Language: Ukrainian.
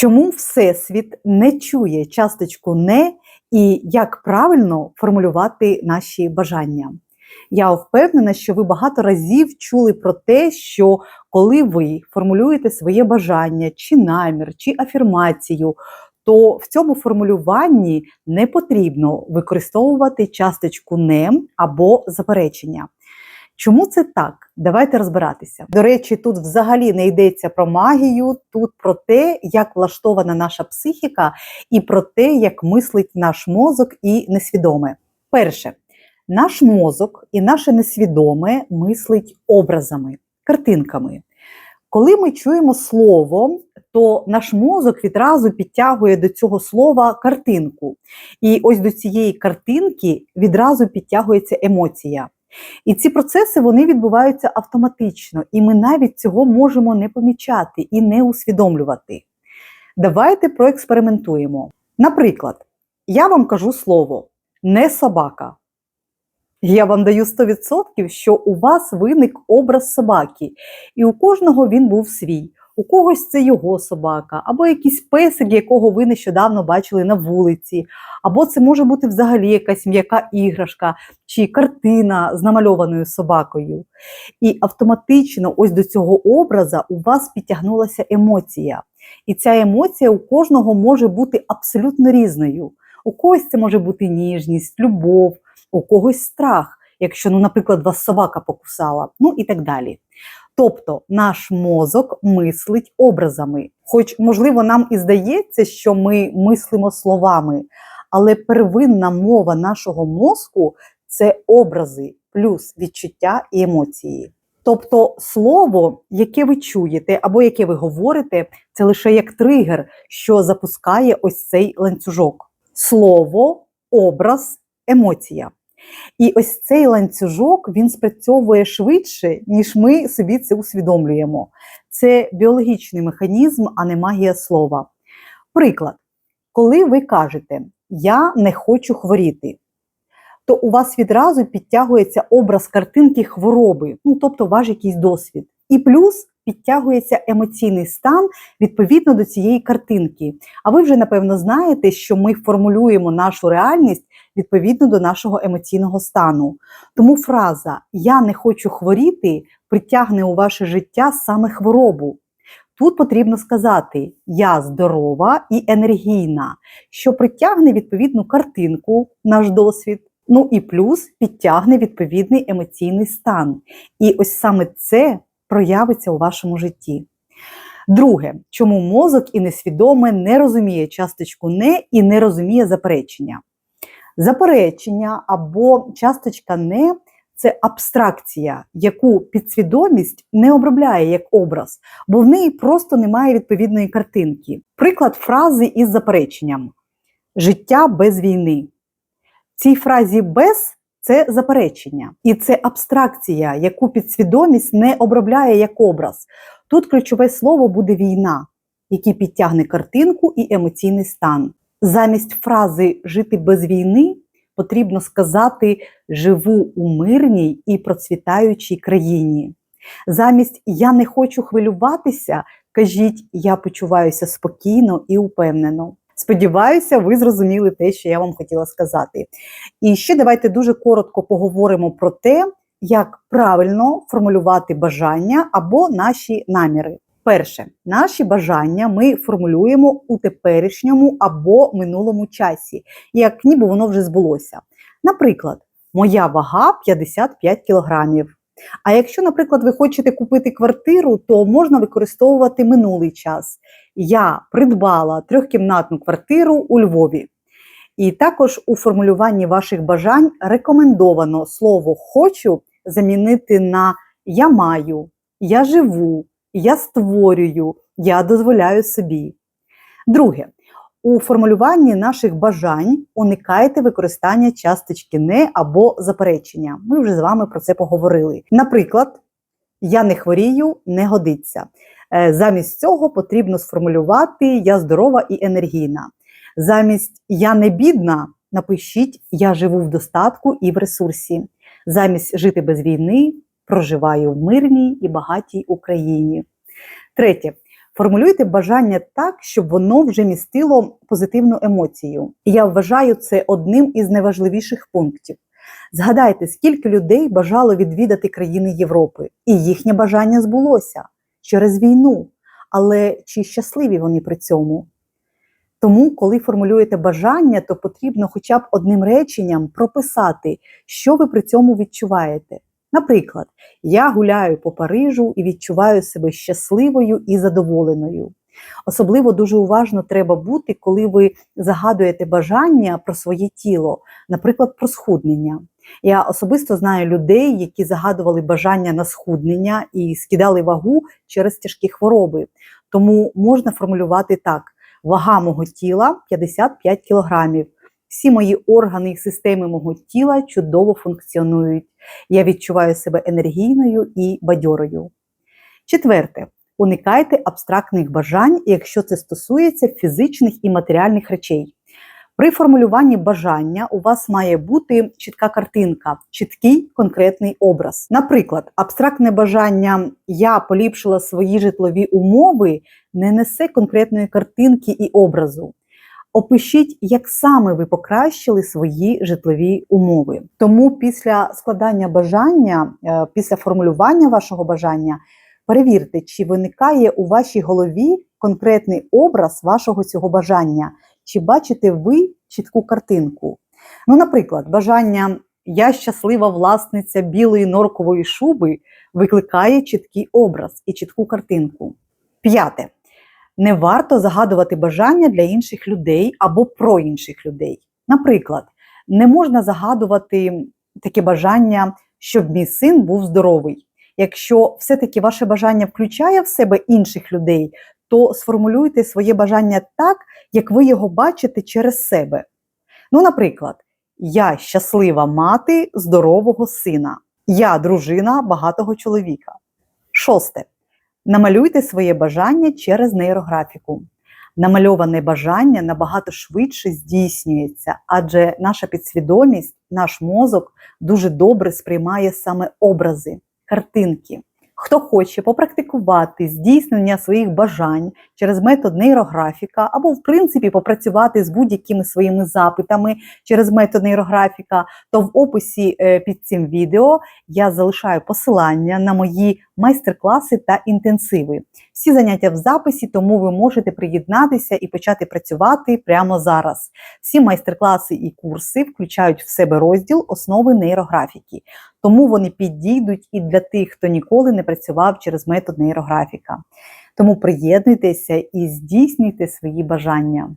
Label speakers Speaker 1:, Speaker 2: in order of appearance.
Speaker 1: Чому Всесвіт не чує часточку не і як правильно формулювати наші бажання? Я впевнена, що ви багато разів чули про те, що коли ви формулюєте своє бажання, чи намір, чи афірмацію, то в цьому формулюванні не потрібно використовувати часточку не або заперечення. Чому це так? Давайте розбиратися. До речі, тут взагалі не йдеться про магію, тут про те, як влаштована наша психіка, і про те, як мислить наш мозок і несвідоме. Перше, наш мозок і наше несвідоме мислить образами, картинками. Коли ми чуємо слово, то наш мозок відразу підтягує до цього слова картинку. І ось до цієї картинки відразу підтягується емоція. І ці процеси вони відбуваються автоматично, і ми навіть цього можемо не помічати і не усвідомлювати. Давайте проекспериментуємо. Наприклад, я вам кажу слово не собака. Я вам даю 100%, що у вас виник образ собаки, і у кожного він був свій. У когось це його собака, або якийсь песик, якого ви нещодавно бачили на вулиці, або це може бути взагалі якась м'яка іграшка чи картина з намальованою собакою. І автоматично, ось до цього образа у вас підтягнулася емоція. І ця емоція у кожного може бути абсолютно різною. У когось це може бути ніжність, любов, у когось страх, якщо, ну, наприклад, вас собака покусала, ну і так далі. Тобто наш мозок мислить образами. Хоч, можливо, нам і здається, що ми мислимо словами, але первинна мова нашого мозку це образи плюс відчуття і емоції. Тобто слово, яке ви чуєте або яке ви говорите, це лише як тригер, що запускає ось цей ланцюжок. Слово, образ, емоція. І ось цей ланцюжок він спрацьовує швидше, ніж ми собі це усвідомлюємо. Це біологічний механізм, а не магія слова. Приклад, коли ви кажете Я не хочу хворіти, то у вас відразу підтягується образ картинки хвороби, ну тобто ваш якийсь досвід. І плюс підтягується емоційний стан відповідно до цієї картинки. А ви вже напевно знаєте, що ми формулюємо нашу реальність відповідно до нашого емоційного стану. Тому фраза Я не хочу хворіти притягне у ваше життя саме хворобу. Тут потрібно сказати Я здорова і енергійна, що притягне відповідну картинку, наш досвід. Ну і плюс підтягне відповідний емоційний стан. І ось саме це проявиться у вашому житті. Друге, чому мозок і несвідоме не розуміє часточку не і не розуміє заперечення. Заперечення або часточка не це абстракція, яку підсвідомість не обробляє як образ, бо в неї просто немає відповідної картинки. Приклад фрази із запереченням: життя без війни. В цій фразі без це заперечення, і це абстракція, яку підсвідомість не обробляє як образ. Тут ключове слово буде війна, який підтягне картинку і емоційний стан. Замість фрази жити без війни потрібно сказати живу у мирній і процвітаючій країні. Замість я не хочу хвилюватися, кажіть, я почуваюся спокійно і упевнено. Сподіваюся, ви зрозуміли те, що я вам хотіла сказати. І ще давайте дуже коротко поговоримо про те, як правильно формулювати бажання або наші наміри. Перше, наші бажання ми формулюємо у теперішньому або минулому часі, як ніби воно вже збулося. Наприклад, моя вага 55 кілограмів. А якщо, наприклад, ви хочете купити квартиру, то можна використовувати минулий час. Я придбала трьохкімнатну квартиру у Львові. І також у формулюванні ваших бажань рекомендовано слово хочу замінити на я маю, я живу, я створюю, я дозволяю собі. Друге, у формулюванні наших бажань уникайте використання часточки не або заперечення. Ми вже з вами про це поговорили. Наприклад, я не хворію, не годиться. Е, замість цього потрібно сформулювати я здорова і енергійна. Замість я не бідна, напишіть Я живу в достатку і в ресурсі. Замість жити без війни проживаю в мирній і багатій Україні. Третє, Формулюйте бажання так, щоб воно вже містило позитивну емоцію. І я вважаю це одним із найважливіших пунктів. Згадайте, скільки людей бажало відвідати країни Європи, і їхнє бажання збулося через війну. Але чи щасливі вони при цьому? Тому, коли формулюєте бажання, то потрібно хоча б одним реченням прописати, що ви при цьому відчуваєте. Наприклад, я гуляю по Парижу і відчуваю себе щасливою і задоволеною. Особливо дуже уважно треба бути, коли ви загадуєте бажання про своє тіло, наприклад, про схуднення. Я особисто знаю людей, які загадували бажання на схуднення і скидали вагу через тяжкі хвороби. Тому можна формулювати так: вага мого тіла 55 кілограмів. Всі мої органи і системи мого тіла чудово функціонують. Я відчуваю себе енергійною і бадьорою. Четверте. Уникайте абстрактних бажань, якщо це стосується фізичних і матеріальних речей. При формулюванні бажання у вас має бути чітка картинка, чіткий конкретний образ. Наприклад, абстрактне бажання Я поліпшила свої житлові умови не несе конкретної картинки і образу. Опишіть, як саме ви покращили свої житлові умови. Тому після складання бажання, е, після формулювання вашого бажання, перевірте, чи виникає у вашій голові конкретний образ вашого цього бажання, чи бачите ви чітку картинку. Ну, наприклад, бажання Я щаслива власниця білої норкової шуби викликає чіткий образ і чітку картинку. П'яте. Не варто загадувати бажання для інших людей або про інших людей. Наприклад, не можна загадувати таке бажання, щоб мій син був здоровий. Якщо все-таки ваше бажання включає в себе інших людей, то сформулюйте своє бажання так, як ви його бачите через себе. Ну, наприклад, я щаслива мати здорового сина, я дружина багатого чоловіка. Шосте. Намалюйте своє бажання через нейрографіку. Намальоване бажання набагато швидше здійснюється, адже наша підсвідомість, наш мозок дуже добре сприймає саме образи, картинки. Хто хоче попрактикувати здійснення своїх бажань через метод нейрографіка, або, в принципі, попрацювати з будь-якими своїми запитами через метод нейрографіка, то в описі е, під цим відео я залишаю посилання на мої майстер-класи та інтенсиви. Всі заняття в записі, тому ви можете приєднатися і почати працювати прямо зараз. Всі майстер-класи і курси включають в себе розділ основи нейрографіки, тому вони підійдуть і для тих, хто ніколи не працював через метод нейрографіка. Тому приєднуйтеся і здійснюйте свої бажання.